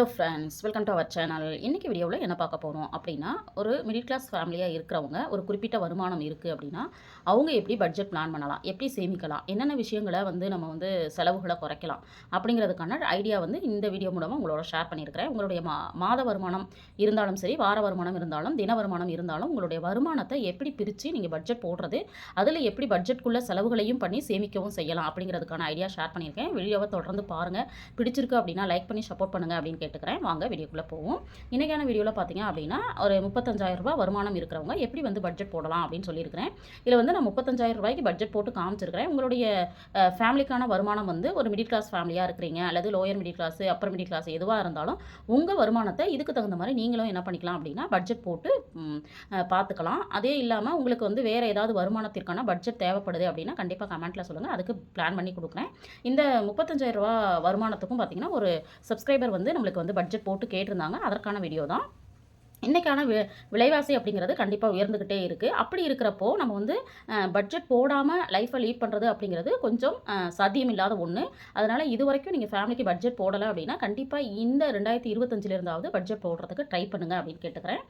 Hello friends welcome to our channel இன்றைக்கி வீடியோவில் என்ன பார்க்க போகிறோம் அப்படின்னா ஒரு மிடில் கிளாஸ் ஃபேமிலியாக இருக்கிறவங்க ஒரு குறிப்பிட்ட வருமானம் இருக்குது அப்படின்னா அவங்க எப்படி பட்ஜெட் பிளான் பண்ணலாம் எப்படி சேமிக்கலாம் என்னென்ன விஷயங்களை வந்து நம்ம வந்து செலவுகளை குறைக்கலாம் அப்படிங்கிறதுக்கான ஐடியா வந்து இந்த வீடியோ மூலமாக உங்களோட ஷேர் பண்ணியிருக்கிறேன். உங்களுடைய மா மாத வருமானம் இருந்தாலும் சரி வார வருமானம் இருந்தாலும் தின வருமானம் இருந்தாலும் உங்களுடைய வருமானத்தை எப்படி பிரித்து நீங்கள் பட்ஜெட் போடுறது அதில் எப்படி பட்ஜெட்குள்ளே செலவுகளையும் பண்ணி சேமிக்கவும் செய்யலாம் அப்படிங்கிறதுக்கான ஐடியா ஷேர் பண்ணியிருக்கேன். வீடியோவை தொடர்ந்து பாருங்கள் பிடிச்சிருக்கு அப்படின்னா லைக் பண்ணி சப்போர்ட் பண்ணுங்கள் அப்படின்னு கேட்டுக்கிறேன். வாங்க வீடியோக்குள்ளே போவோம். இன்றைக்கான வீடியோவில் பார்த்தீங்க அப்படின்னா ஒரு முப்பத்தஞ்சாயிரம் ரூபாய் வருமானம் இருக்கிறவங்க எப்படி வந்து பட்ஜெட் போடலாம் அப்படின்னு சொல்லியிருக்கிறேன். இதில் வந்து நான் முப்பத்தஞ்சாயிரம் ரூபாய்க்கு பட்ஜெட் போட்டு காமிச்சிருக்கிறேன். உங்களுடைய ஃபேமிலிக்கான வருமானம் வந்து ஒரு மிடில் கிளாஸ் ஃபேமிலியாக இருக்கிறீங்க அல்லது lower middle class upper middle class எதுவாக இருந்தாலும் உங்கள் வருமானத்தை இதுக்கு தகுந்த மாதிரி நீங்களும் என்ன பண்ணிக்கலாம் அப்படின்னா பட்ஜெட் போட்டு பார்த்துக்கலாம் அதே இல்லாமல் உங்களுக்கு வந்து வேறு ஏதாவது வருமானத்திற்கான பட்ஜெட் தேவைப்படுது அப்படின்னா கண்டிப்பாக கமெண்ட்டில் சொல்லுங்கள் அதுக்கு பிளான் பண்ணி கொடுக்குறேன். இந்த முப்பத்தஞ்சாயிரம் ரூபா வருமானத்துக்கும் பார்த்தீங்கன்னா ஒரு சப்ஸ்கிரைபர் வந்து நம்மளுக்கு வந்து பட்ஜெட் போட்டு கேட்டிருந்தாங்க. அதற்கான வீடியோ தான். இன்றைக்கான வி விலைவாசி அப்படிங்கிறது கண்டிப்பாக உயர்ந்துக்கிட்டே இருக்குது அப்படி இருக்கிறப்போ நம்ம வந்து பட்ஜெட் போடாமல் லைஃப்பை லீட் பண்ணுறது அப்படிங்கிறது கொஞ்சம் சாத்தியம் இல்லாத ஒன்று அதனால் இது வரைக்கும் நீங்கள் ஃபேமிலிக்கு பட்ஜெட் போடலை அப்படின்னா கண்டிப்பாக இந்த ரெண்டாயிரத்தி இருபத்தஞ்சிலிருந்தாவது பட்ஜெட் போடுறதுக்கு ட்ரை பண்ணுங்கள் அப்படின்னு கேட்டுக்கிறேன்.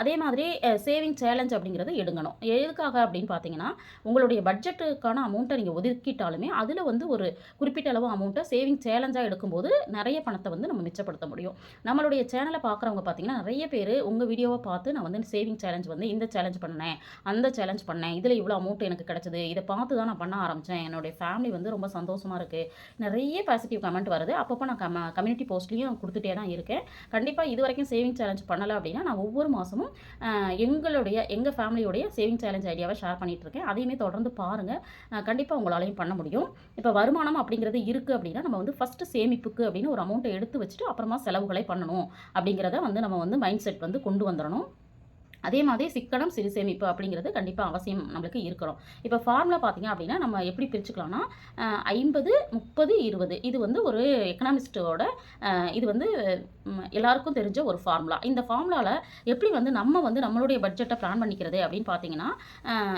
அதே மாதிரி சேவிங் சேலஞ்ச் அப்படிங்கிறது எடுங்கணும். எதுக்காக அப்படின்னு பார்த்தீங்கன்னா உங்களுடைய பட்ஜெட்டுக்கான அமௌண்ட்டை நீங்கள் ஒதுக்கிட்டாலுமே அதில் வந்து ஒரு குறிப்பிட்ட அளவு அமௌண்ட்டை சேவிங் சேலஞ்சாக எடுக்கும்போது நிறைய பணத்தை வந்து நம்ம மிச்சப்படுத்த முடியும். நம்மளுடைய சேனலை பார்க்குறவங்க பார்த்தீங்கன்னா நிறைய பேர் உங்கள் வீடியோவை பார்த்து நான் வந்து சேவிங் சேலஞ்ச் வந்து இந்த சேலஞ்ச் பண்ணேன் அந்த சேலஞ்ச் பண்ணேன். இதில் இவ்வளோ அமௌண்ட் எனக்கு கிடச்சிது. இதை பார்த்து தான் நான் பண்ண ஆரம்பித்தேன் என்னுடைய ஃபேமிலி வந்து ரொம்ப சந்தோஷமாக இருக்குது நிறைய பாசிட்டிவ் கமெண்ட் வருது. அப்பப்போ நான் கம கம்யூனிட்டி போஸ்ட்லேயும் கொடுத்துட்டே தான் இருக்கேன். கண்டிப்பாக இது வரைக்கும் சேவிங் சேலஞ்ச் பண்ணலை அப்படின்னா நான் ஒவ்வொரு மாதமும் எங்களுடைய எங்கள் ஃபேமிலியோடைய சேவிங் சேலஞ்ச் ஐடியாவை ஷேர் பண்ணிட்டு இருக்கேன். அதையுமே தொடர்ந்து பாருங்கள் கண்டிப்பாக உங்களாலையும் பண்ண முடியும். இப்போ வருமானம் அப்படிங்கிறது இருக்குது அப்படின்னா நம்ம வந்து ஃபஸ்ட்டு சேமிப்புக்கு அப்படின்னு ஒரு அமௌண்ட்டை எடுத்து வச்சுட்டு அப்புறமா செலவுகளை பண்ணணும் அப்படிங்கிறத வந்து நம்ம வந்து மைண்ட் செட் வந்து கொண்டு வந்துடணும் அதே மாதிரி சிக்கனம் சிறு சேமிப்பு அப்படிங்கிறது கண்டிப்பாக அவசியம் நம்மளுக்கு இருக்கிறோம் இப்போ ஃபார்முலா பார்த்தீங்க அப்படின்னா நம்ம எப்படி பிரிச்சுக்கலாம்னா ஐம்பது முப்பது இருபது. இது வந்து ஒரு எக்கனாமிஸ்டோட இது வந்து எல்லாருக்கும் தெரிஞ்ச ஒரு ஃபார்முலா இந்த ஃபார்முலாவில் எப்படி வந்து நம்ம வந்து நம்மளுடைய பட்ஜெட்டை பிளான் பண்ணிக்கிறது அப்படின்னு பார்த்தீங்கன்னா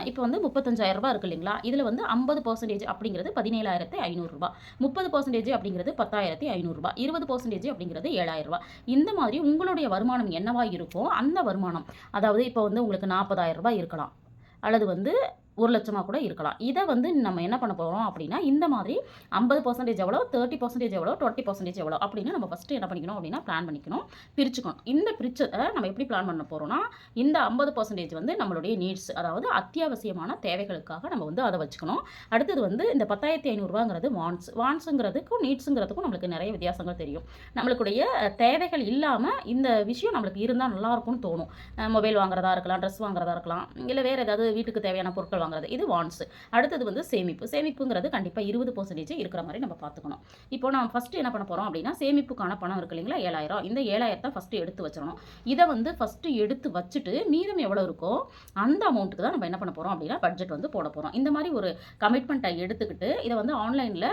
இப்போ வந்து முப்பத்தஞ்சாயிரம் ரூபாய் இருக்கு இல்லைங்களா? இதில் வந்து ஐம்பது பர்சன்டேஜ் அப்படிங்கிறது பதினேழாயிரத்தி ஐநூறுரூபா முப்பது பர்சன்டேஜ் அப்படிங்கிறது பத்தாயிரத்தி ஐநூறுரூபா இருபது பர்சன்டேஜ் அப்படிங்கிறது ஏழாயிரம் இந்த மாதிரி உங்களுடைய வருமானம் என்னவா இருக்கோ அந்த வருமானம் அதாவது இப்போ வந்து உங்களுக்கு நாற்பதாயிரம் ரூபாய் இருக்கலாம். அல்லது வந்து ஒரு லட்சமாக கூட இருக்கலாம். இதை வந்து நம்ம என்ன பண்ண போகிறோம் அப்படின்னா இந்த மாதிரி ஐம்பது பர்சன்டேஜ் எவ்வளோ தேர்ட்டி பர்சன்டேஜ் எவ்வளோ டுவெண்ட்டி பர்சன்டேஜ் எவ்வளோ அப்படின்னு நம்ம ஃபஸ்ட்டு என்ன பண்ணிக்கணும் அப்படின்னா பிளான் பண்ணிக்கணும். பிரிச்சுக்கணும். இந்த பிரிச்சதை நம்ம எப்படி பிளான் பண்ண போகிறோம்னா இந்த ஐம்பது பர்சன்டேஜ் வந்து நம்மளுடைய நீட்ஸ் அதாவது அத்தியாவசியமான தேவைகளுக்காக நம்ம வந்து அதை வச்சுக்கணும். அடுத்தது வந்து இந்த பத்தாயிரத்தி ஐநூறுரூவாங்கிறது வான்ஸ் வான்ஸுங்கிறதுக்கும் நீட்ஸுங்கிறதுக்கும் நம்மளுக்கு நிறைய வித்தியாசங்கள் தெரியும். நம்மளுக்குடைய தேவைகள் இல்லாமல் இந்த விஷயம் நம்மளுக்கு இருந்தால் நல்லாயிருக்கும்னு தோணும். மொபைல் வாங்குறதா இருக்கலாம் ட்ரெஸ் வாங்குறதா இருக்கலாம் இல்லை வேறு ஏதாவது வீட்டுக்கு தேவையான பொருட்கள் வாங்குறது. இது வான்ஸ் அடுத்தது வந்து சேமிப்பு. சேமிப்புங்கிறது கண்டிப்பாக இருபது பர்சன்டேஜ் இருக்கிற மாதிரி நம்ம பார்த்துக்கணும். இப்போ நான் ஃபஸ்ட்டு என்ன பண்ண போகிறோம் அப்படின்னா சேமிப்புக்கான பணம் இருக்கு இல்லைங்களா? ஏழாயிரம். இந்த ஏழாயிரத்தை ஃபஸ்ட்டு எடுத்து வச்சிடணும். இதை வந்து ஃபஸ்ட்டு எடுத்து வச்சுட்டு மீதம் எவ்வளோ இருக்கோ அந்த அமௌண்ட்டுக்கு தான் நம்ம என்ன பண்ண போகிறோம் அப்படின்னா பட்ஜெட் வந்து போட போகிறோம் இந்த மாதிரி ஒரு கமிட்மெண்ட்டை எடுத்துக்கிட்டு இதை வந்து ஆன்லைனில்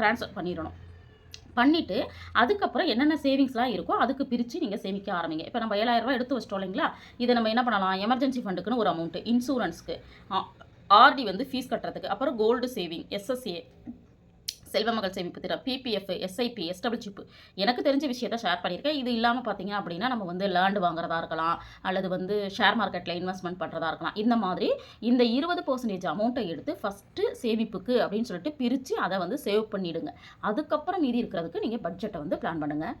ட்ரான்ஸ்ஃபர் பண்ணிடணும். பண்ணிவிட்டு அதுக்கப்புறம் என்னென்ன சேவிங்ஸ்லாம் இருக்கோ அதுக்கு பிரித்து நீங்கள் சேமிக்க ஆரம்பிங்க. இப்போ நம்ம ஏழாயிரம் எடுத்து வச்சிட்டோம் இல்லைங்களா? இதை நம்ம என்ன பண்ணலாம்? எமர்ஜென்சி ஃபண்டுக்குன்னு ஒரு அமௌண்ட்டு இன்சூரன்ஸ்க்கு ஆர்டி வந்து ஃபீஸ் கட்டுறதுக்கு. அப்புறம் கோல்டு சேவிங் எஸ்எஸ்ஏ செல்வமகள் சேமிப்பு திட்டம் பிபிஎஃப் எஸ்ஐபி எஸ்டபிள்யூபி எனக்கு தெரிஞ்ச விஷயத்த ஷேர் பண்ணியிருக்கேன். இது இல்லாமல் பார்த்தீங்க அப்படின்னா நம்ம வந்து லேண்டு வாங்குறதா இருக்கலாம் அல்லது வந்து ஷேர் மார்க்கெட்டில் இன்வெஸ்ட்மெண்ட் பண்ணுறதா இருக்கலாம். இந்த மாதிரி இந்த இருபது பர்சன்டேஜ் அமௌண்ட்டை எடுத்து ஃபஸ்ட்டு சேமிப்புக்கு அப்படின்னு சொல்லிட்டு பிரித்து அதை வந்து சேவ் பண்ணிவிடுங்க அதுக்கப்புறம் மீதி இருக்கிறதுக்கு நீங்கள் பட்ஜெட்டை வந்து பிளான் பண்ணுங்கள்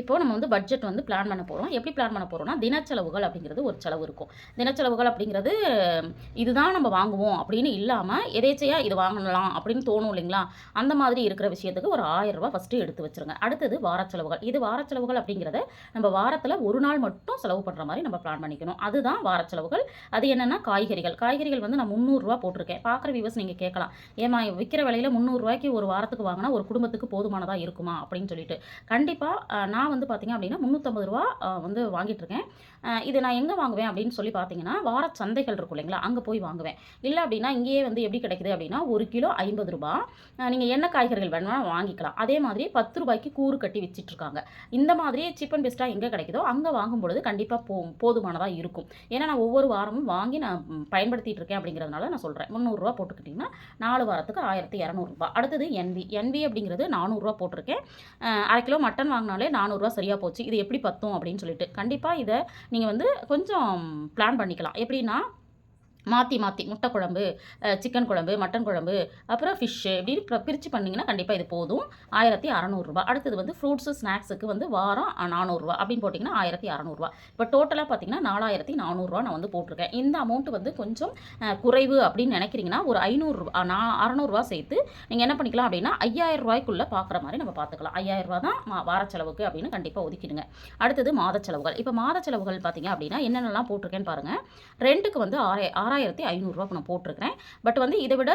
இப்போ நம்ம வந்து பட்ஜெட் வந்து பிளான் பண்ண போகிறோம் எப்படி பிளான் பண்ண போகிறோம்னா தினச்செலவுகள் அப்படிங்கிறது ஒரு செலவு இருக்கும். தினச்செலவுகள் அப்படிங்கிறது இதுதான் நம்ம வாங்குவோம் அப்படின்னு இல்லாமல் எதேச்சையாக இது வாங்கலாம் அப்படின்னு தோணும் இல்லைங்களா? அந்த மாதிரி இருக்கிற விஷயத்துக்கு ஒரு ஆயிரம் ரூபா ஃபஸ்ட்டு எடுத்து வச்சிருங்க. அடுத்தது வார செலவுகள் இது வார செலவுகள் அப்படிங்கிறத நம்ம வாரத்தில் ஒரு நாள் மட்டும் செலவு பண்ணுற மாதிரி நம்ம பிளான் பண்ணிக்கணும். அதுதான் வார செலவுகள் அது என்னென்னா காய்கறிகள். காய்கறிகள் வந்து நான் முந்நூறுரூவா போட்டிருக்கேன். பார்க்குற வியூவர்ஸ் நீங்கள் கேட்கலாம். ஏமா விற்கிற விலையில் முந்நூறுரூவாய்க்கு ஒரு வாரத்துக்கு வாங்கினா ஒரு குடும்பத்துக்கு போதுமானதாக இருக்குமா அப்படின்னு சொல்லிட்டு. கண்டிப்பாக நான் நான் வந்து பார்த்தீங்க அப்படின்னா முந்நூற்றம்பது ரூபா வந்து வாங்கிட்டுருக்கேன். இதை இது நான் எங்கே வாங்குவேன் அப்படின்னு சொல்லி பார்த்தீங்கன்னா வார சந்தைகள் இருக்கும் இல்லைங்களா? அங்கே போய் வாங்குவேன். இல்லை அப்படின்னா இங்கேயே வந்து எப்படி கிடைக்குது அப்படின்னா ஒரு கிலோ ஐம்பது ரூபா. நீங்கள் என்ன காய்கறிகள் வேணும்னா வாங்கிக்கலாம். அதே மாதிரி பத்து ரூபாய்க்கு கூறு கட்டி வச்சிட்ருக்காங்க இந்த மாதிரி சீப் அண்ட் பெஸ்ட்டாக எங்கே கிடைக்குதோ அங்கே வாங்கும் பொழுது கண்டிப்பாக போ போதுமானதாக இருக்கும். ஏன்னா நான் ஒவ்வொரு வாரமும் வாங்கி நான் பயன்படுத்திகிட்டு இருக்கேன் அப்படிங்கிறதுனால நான் சொல்கிறேன் முந்நூறுரூவா போட்டுக்கிட்டிங்கன்னா நாலு வாரத்துக்கு ஆயிரத்தி இரநூறுபா. அடுத்தது என்வி என்வி அப்படிங்கிறது நானூறுரூவா போட்டிருக்கேன். அரை கிலோ மட்டன் வாங்கினாலே நானூறுரூவா சரியாக போச்சு. இது எப்படி பத்தும் அப்படின்னு சொல்லிட்டு. கண்டிப்பாக இதை நீங்கள் வந்து கொஞ்சம் பிளான் பண்ணிக்கலாம். எப்படின்னா மாற்றி மாற்றி முட்டை குழம்பு சிக்கன் குழம்பு மட்டன் குழம்பு அப்புறம் ஃபிஷ்ஷு இப்படின்னு பிரித்து பண்ணிங்கன்னா கண்டிப்பாக இது போதும். ஆயிரத்தி அறநூறுரூவா அடுத்தது வந்து ஃப்ரூட்ஸு ஸ்நாக்ஸுக்கு வந்து வாரம் நானூறுரூவா அப்படின்னு போட்டிங்கன்னா ஆயிரத்தி அறநூறுவா. இப்போ டோட்டலாக பார்த்தீங்கன்னா நாலாயிரத்தி நானூறுரூவா நான் வந்து போட்டிருக்கேன். இந்த அமௌண்ட் வந்து கொஞ்சம் குறைவு அப்படின்னு நினைக்கிறீங்கன்னா ஒரு ஐநூறுரூவா நான் அறநூறுவா சேர்த்து நீங்கள் என்ன பண்ணிக்கலாம் அப்படின்னா ஐயாயிரம் ரூபாய்க்குள்ளே பார்க்குற மாதிரி நம்ம பார்த்துக்கலாம் ஐயாயிரம் ரூபா தான் வார செலவுக்கு அப்படின்னு கண்டிப்பாக ஒதுக்கிடுங்க. அடுத்தது மாத செலவுகள். இப்போ மாத செலவுகள் பார்த்தீங்க அப்படின்னா என்னென்னலாம் போட்டிருக்கேன்னு பாருங்கள் ரெண்டுக்கு வந்து ஆறாய ஆறாயிரத்தி ஐநூறுரூவா நான் போட்டிருக்கிறேன். பட் வந்து இதை விட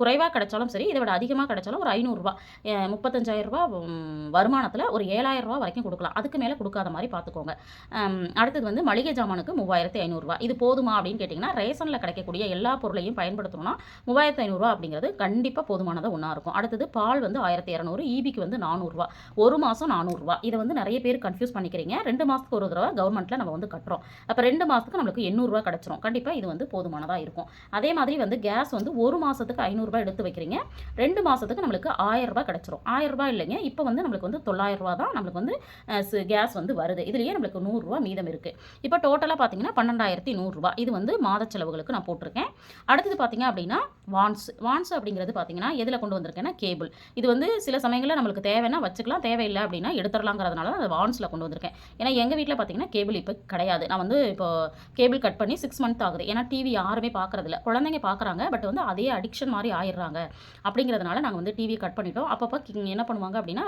குறைவாக கிடைச்சாலும் சரி இதை விட அதிகமாக கிடைச்சாலும் ஒரு ஐநூறுரூவா முப்பத்தஞ்சாயிரம் வருமானத்தில் ஒரு ஏழாயிரம் வரைக்கும் கொடுக்கலாம். அதுக்கு மேலே கொடுக்காத மாதிரி பார்த்துக்கோங்க. அடுத்தது வந்து மளிகை ஜாமானுக்கு மூவாயிரத்தி ஐநூறுரூவா இது போதுமா அப்படின்னு கேட்டிங்கன்னா ரேஷனில் கிடைக்கக்கூடிய எல்லா பொருளையும் பயன்படுத்தணும்னா மூவாயிரத்தி ஐநூறுரூவா அப்படிங்கிறது கண்டிப்பாக போதுமானதாக ஒன்றா இருக்கும். அடுத்தது பால் வந்து ஆயிரத்தி இரநூறு ஈபிக்கு வந்து நானூறுரூவா ஒரு மாதம் நானூறுரூவா இதை வந்து நிறைய பேர் கன்ஃபியூஸ் பண்ணிக்கிறீங்க. ரெண்டு மாதத்துக்கு ஒரு தடவை கவர்மெண்ட்டில் நம்ம வந்து கட்டுறோம். அப்போ ரெண்டு மாதத்துக்கு நம்மளுக்கு எண்ணூறுரூவா கிடச்சிரும். கண்டிப்பாக இது வந்து போதுமானதாக இருக்கும். அதே மாதிரி வந்து கேஸ் வந்து ஒரு மாதத்துக்கு ஐநூறுரூவா எடுத்து வைக்கிறீங்க. ரெண்டு மாதத்துக்கு நம்மளுக்கு ஆயிரம் கிடச்சிரும். ஆயிரம் இல்லைங்க. இப்போ வந்து நம்மளுக்கு வந்து தொள்ளாயிரம் ரூபா தான் நம்மளுக்கு வந்து கேஸ் வந்து வருது. இதுலேயே நம்மளுக்கு நூறுரூவா மீதம் இருக்குது இப்போ டோட்டலாக பார்த்தீங்கன்னா பன்னெண்டாயிரத்தி நூறுரூவா இது வந்து மாத செலவுகளுக்கு நான் போட்டிருக்கேன். அடுத்தது பார்த்தீங்க அப்படின்னா வான்ஸ். வான்ஸ் அப்படிங்கிறது பார்த்தீங்கன்னா எதில் கொண்டு வந்திருக்கேன்னா கேபிள் இது வந்து சில சமயங்களில் நம்மளுக்கு தேவைன்னா வச்சுக்கலாம். தேவையில்லை அப்படின்னா எடுத்துடலாங்கிறதுனால தான் அந்த வான்ஸில் கொண்டு வந்திருக்கேன். ஏன்னா எங்கள் வீட்டில் பார்த்தீங்கன்னா கேபிள் இப்போ கிடையாது. நான் வந்து இப்போ கேபிள் கட் பண்ணி சிக்ஸ் மந்த் ஆகுது. ஏன்னா டிவி யாருமே பார்க்கறதில்ல குழந்தைங்க பார்க்குறாங்க பட் வந்து அதே அடிக்ஷன் மாதிரி ஆயிடுறாங்க. அப்படிங்கிறதுனால நாங்கள் வந்து டிவியை கட் பண்ணிட்டோம். அப்பப்போ என்ன பண்ணுவாங்க அப்படின்னா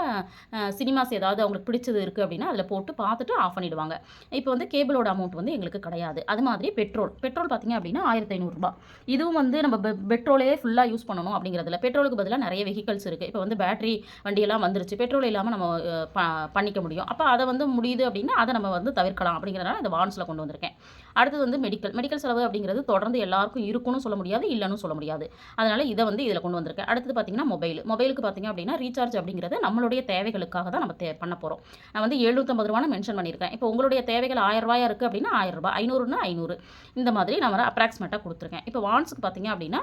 சினிமாஸ் ஏதாவது அவங்களுக்கு பிடிச்சது இருக்குது அப்படின்னா அதில் போட்டு பார்த்துட்டு ஆஃப் பண்ணிடுவாங்க. இப்போ வந்து கேபிளோட அமௌண்ட் வந்து எங்களுக்கு கிடையாது. அது மாதிரி பெட்ரோல் பெட்ரோல் பார்த்திங்க அப்படின்னா ஆயிரத்தி ஐநூறுரூபா இதுவும் வந்து நம்ம பெ- பெட்ரோலே ஃபுல்லாக யூஸ் பண்ணணும் அப்படிங்கிறதுல பெட்ரோலுக்கு பதிலாக நிறைய வெஹிக்கல்ஸ் இருக்குது இப்போ வந்து பேட்டரி வண்டியெல்லாம் வந்துருச்சு. பெட்ரோல் இல்லாமல் நம்ம ப- பண்ணிக்க முடியும். அப்போ அதை வந்து முடியுது அப்படின்னா அதை நம்ம வந்து தவிர்க்கலாம் அப்படிங்கிறதுனால இந்த வான்ஸில் கொண்டு வந்திருக்கேன். அடுத்தது வந்து மெடிக்கல் மெடிக்கல் செலவு அப்படிங்கிறது தொடர்ந்து எல்லாருக்கும் இருக்குன்னு சொல்ல முடியாது இல்லைன்னு சொல்ல முடியாது. அதனால் இதை வந்து இதில் கொண்டு வந்திருக்கேன். அடுத்தது பார்த்தீங்கன்னா மொபைல். மொபைலுக்கு பார்த்தீங்க அப்படின்னா ரீசார்ஜ் அப்படிங்கிறது நம்மளுடைய தேவைகளுக்காக தான் நம்ம தே பண்ண போகிறோம் நான் வந்து எழுநூற்றம்பது ரூபான்னு மென்ஷன் பண்ணியிருக்கேன். இப்போ உங்களுடைய தேவைகள் ஆயிரம் ரூபாயா இருக்குது அப்படின்னா ஆயிரம் ரூபாய் ஐநூறுனா ஐநூறு. இந்த மாதிரி நான் அப்ராக்சிமேட்டாக கொடுத்துருக்கேன். இப்போ வான்ஸுக்கு பார்த்தீங்க அப்படின்னா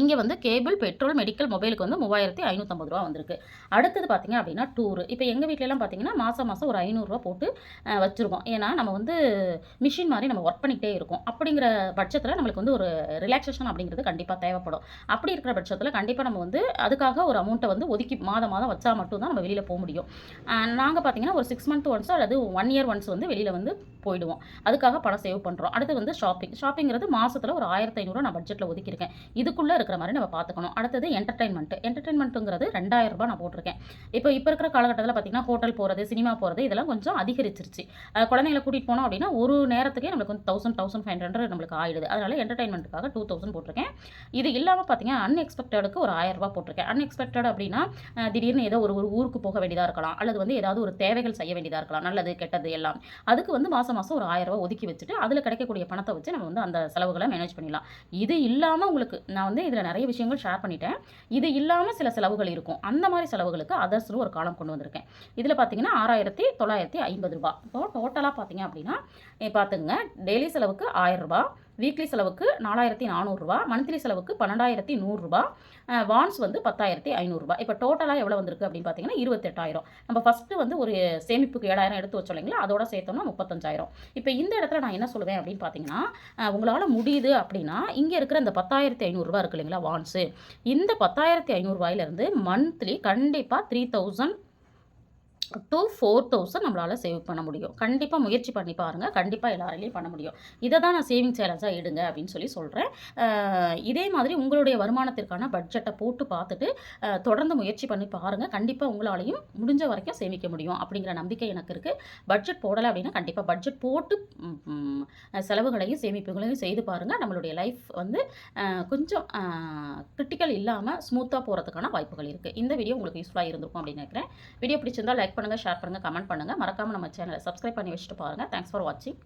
இங்கே வந்து கேபிள் பெட்ரோல் மெடிக்கல் மொபைலுக்கு வந்து மூவாயிரத்தி ஐநூற்றம்பது ரூபா வந்திருக்கு. அடுத்தது பார்த்தீங்க அப்படின்னா டூரு இப்போ எங்கள் வீட்டிலலாம் பார்த்தீங்கன்னா மாதம் மாதம் ஒரு ஐநூறுரூவா போட்டு வச்சுருக்கோம். ஏன்னா நம்ம வந்து மிஷின் மாதிரி நம்ம ஒர்க் பண்ணிக்கிட்டே இருக்கோம். அப்படிங்கிற பட்சத்தில் நம்மளுக்கு வந்து ஒரு ரிலாக்ஸேஷன் அப்படிங்கிறது கண்டிப்பாக தேவைப்படும். அப்படி இருக்கிற பட்சத்தில் கண்டிப்பாக நம்ம வந்து அதுக்காக ஒரு அமௌண்ட்டை வந்து ஒதுக்கி மாதம் மாதம் வச்சால் மட்டும்தான் நம்ம வெளியில் போக முடியும். நாங்கள் பார்த்தீங்கன்னா ஒரு சிக்ஸ் மந்த் ஒன்ஸ் அல்லது ஒன் இயர் ஒன்ஸ் வந்து வெளியில் வந்து போயிடுவோம். அதுக்காக பணம் சேவ் பண்ணுறோம் அடுத்து வந்து ஷாப்பிங் ஷாப்பிங்கிறது மாதத்தில் ஒரு ஆயிரத்தி ஐநூறுரூவா நான் பட்ஜெட்டில் ஒதுக்கியிருக்கேன். இதுக்குள்ளே இருக்கிற மாதிரி நம்ம பார்த்துக்கணும். அடுத்தது என்டர்டைன்மெண்ட் என்டர்டைன்மெண்ட்டுங்கிறது ரெண்டாயிரம் ரூபாய் நான் போட்டிருக்கேன். இப்போ இப்போ இருக்கிற காலகட்டத்தில் பார்த்தீங்கன்னா ஹோட்டல் போகிறது சினிமா போகிறது இதெல்லாம் கொஞ்சம் அதிகரிச்சிருச்சு. குழந்தைங்களை கூட்டிகிட்டு போனோம் அப்படின்னா ஒரு நேரத்துக்கே நம்மளுக்கு வந்து தௌசண்ட் தௌசண்ட் ஃபைவ் ஹண்ட்ரட் நம்மளுக்கு ஆயிடுது. அதனால என்டர்டைன்மெண்ட்டுக்காக டூ தௌசண்ட் போட்டிருக்கேன். இது இல்லாமல் பார்த்தீங்கன்னா அன்எக்ஸ்பெக்டடுக்கு ஒரு ஆயிரம் ரூபாய் போட்டிருக்கேன். அன்எக்ஸ்பெக்டட் அப்படின்னா திடீர்னு ஏதோ ஒரு ஒரு ஊருக்கு போக வேண்டியதாக இருக்கலாம். அல்லது வந்து ஏதாவது ஒரு தேவைகள் செய்ய வேண்டியதாக இருக்கலாம். நல்லது கெட்டது எல்லாம். அதுக்கு வந்து மாதம் மாதம் ஒரு ஆயிரம் ரூபாய் ஒதுக்கி வச்சுட்டு அதில் கிடைக்கக்கூடிய பணத்தை வச்சு நம்ம வந்து அந்த செலவுகளை மேனேஜ் பண்ணிடலாம். இது இல்லாமல் உங்களுக்கு நான் வந்து இதில் நிறைய விஷயங்கள் ஷேர் பண்ணிட்டேன். இது இல்லாமல் சில செலவுகள் இருக்கும். அந்த மாதிரி செலவுகளுக்கு அதர்ஸ்னு ஒரு காலம் கொண்டு வந்திருக்கேன். இதில் பார்த்தீங்கன்னா ஆறாயிரத்தி தொள்ளாயிரத்தி ஐம்பது ரூபா இப்போ டோட்டலாக பார்த்தீங்க அப்படின்னா பார்த்துங்க டெய்லி செலவுக்கு ஆயிரம் ரூபாய். வீக்லி செலவுக்கு நாலாயிரத்தி நானூறுரூவா மந்த்லி செலவுக்கு பன்னெண்டாயிரத்தி நூறுரூபா வான்ஸ் வந்து பத்தாயிரத்தி ஐநூறுரூபா இப்போ டோட்டலாக எவ்வளோ வந்திருக்கு அப்படின்னு பார்த்தீங்கன்னா இருபத்தெட்டாயிரம். நம்ம ஃபஸ்ட்டு வந்து ஒரு சேமிப்புக்கு ஏழாயிரம் எடுத்து வச்சோம் இல்லைங்களா? அதோட சேர்த்தோம்னா முப்பத்தஞ்சாயிரம். இப்போ இந்த இடத்துல நான் என்ன சொல்லுவேன் அப்படின்னு பார்த்தீங்கன்னா உங்களால் முடியுது அப்படின்னா இங்கே இருக்கிற இந்த பத்தாயிரத்தி ஐநூறுரூவா இருக்கு இல்லைங்களா வான்ஸு இந்த பத்தாயிரத்தி ஐநூறுரூவாயிலேருந்து மந்த்லி கண்டிப்பாக three thousand to four thousand நம்மளால் சேவ் பண்ண முடியும். கண்டிப்பாக முயற்சி பண்ணி பாருங்கள் கண்டிப்பாக எல்லாராலையும் பண்ண முடியும். இதை தான் நான் சேவிங் சேலஞ்சாக எடுங்க அப்படின்னு சொல்லி சொல்கிறேன் இதே மாதிரி உங்களுடைய வருமானத்திற்கான பட்ஜெட்டை போட்டு பார்த்துட்டு தொடர்ந்து முயற்சி பண்ணி பாருங்கள் கண்டிப்பாக உங்களாலையும் முடிஞ்ச வரைக்கும் சேமிக்க முடியும் அப்படிங்கிற நம்பிக்கை எனக்கு இருக்குது பட்ஜெட் போடலை அப்படின்னா கண்டிப்பாக பட்ஜெட் போட்டு செலவுகளையும் சேமிப்புகளையும் செய்து பாருங்கள் நம்மளுடைய லைஃப் வந்து கொஞ்சம் கிரிட்டிக்கல் இல்லாமல் ஸ்மூத்தாக போகிறதுக்கான வாய்ப்புகள் இருக்குது இந்த வீடியோ உங்களுக்கு யூஸ்ஃபுல்லாக இருந்திருக்கும் அப்படின்னு நினைக்கிறேன். வீடியோ பிடிச்சிருந்தால் லைக் பண்ணுங்கள் ஷேர் பண்ணுங்கள் கமெண்ட் பண்ணுங்கள் மறக்காமல் நம்ம சேனலை சப்ஸ்கிரைப் பண்ணி வச்சுட்டு பாருங்கள் தேங்க்ஸ் ஃபார் வாட்சிங்